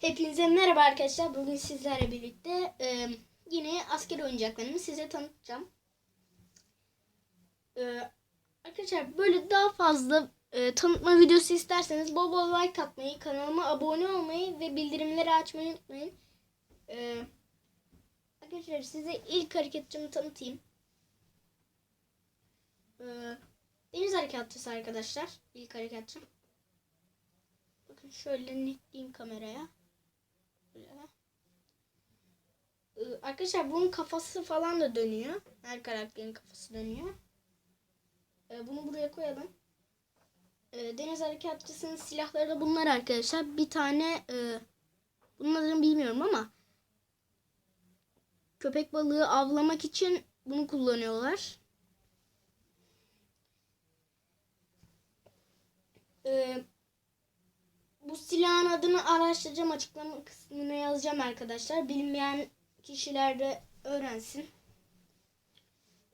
Hepinize merhaba arkadaşlar. Bugün sizlerle birlikte e, yine asker oyuncaklarımı size tanıtacağım. E, arkadaşlar böyle daha fazla e, tanıtma videosu isterseniz bol bol like atmayı, kanalıma abone olmayı ve bildirimleri açmayı unutmayın. E, arkadaşlar size ilk hareketçimi tanıtayım. E, deniz harekatçısı arkadaşlar. İlk hareketçim. Bakın şöyle netleyeyim kameraya. Ee, Arkadaşlar bunun kafası falan da dönüyor. Her karakterin kafası dönüyor. Ee, Bunu buraya koyalım. Ee, Deniz Harekatçısı'nın silahları da bunlar arkadaşlar. Bir tane e, bunun adını bilmiyorum ama köpek balığı avlamak için bunu kullanıyorlar. Ee, silahın adını araştıracağım. Açıklama kısmına yazacağım arkadaşlar. Bilmeyen kişiler de öğrensin.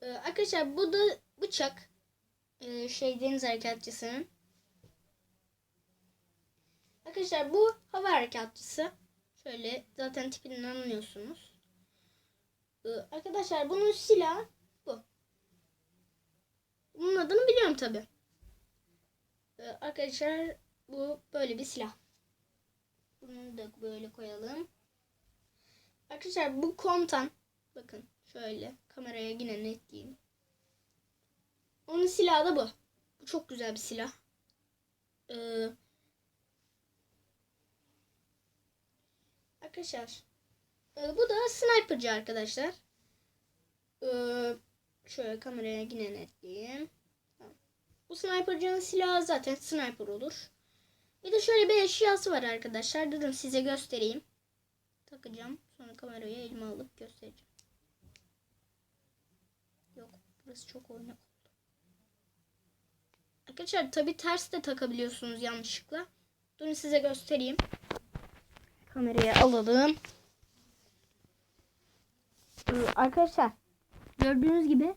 Ee, arkadaşlar bu da bıçak. Ee, şey deniz harekatçısının. Arkadaşlar bu hava harekatçısı. Şöyle zaten tipinden anlıyorsunuz. Ee, arkadaşlar bunun silahı bu. Bunun adını biliyorum tabi. Ee, arkadaşlar bu böyle bir silah. Bunu da böyle koyalım. Arkadaşlar bu komutan. Bakın şöyle kameraya yine netleyeyim. Onun silahı da bu. Bu çok güzel bir silah. Ee, arkadaşlar e, bu da sniperci arkadaşlar. Ee, şöyle kameraya yine netleyeyim. Bu snipercının silahı zaten sniper olur. Bir de şöyle bir eşyası var arkadaşlar. Durun size göstereyim. Takacağım. Sonra kamerayı elime alıp göstereceğim. Yok burası çok oynak oldu. Arkadaşlar tabi ters de takabiliyorsunuz yanlışlıkla. Durun size göstereyim. Kamerayı alalım. Ee, arkadaşlar gördüğünüz gibi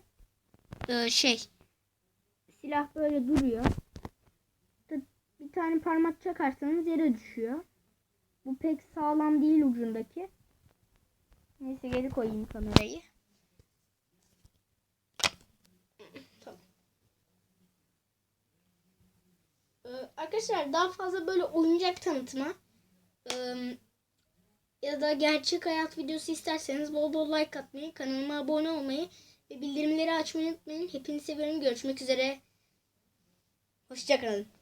e, şey silah böyle duruyor. Tane parmak çakarsanız yere düşüyor. Bu pek sağlam değil ucundaki. Neyse geri koyayım kamerayı. Ee, arkadaşlar daha fazla böyle oyuncak tanıtma ee, ya da gerçek hayat videosu isterseniz bol bol like atmayı, kanalıma abone olmayı ve bildirimleri açmayı unutmayın. Hepinizi seviyorum. Görüşmek üzere. Hoşçakalın.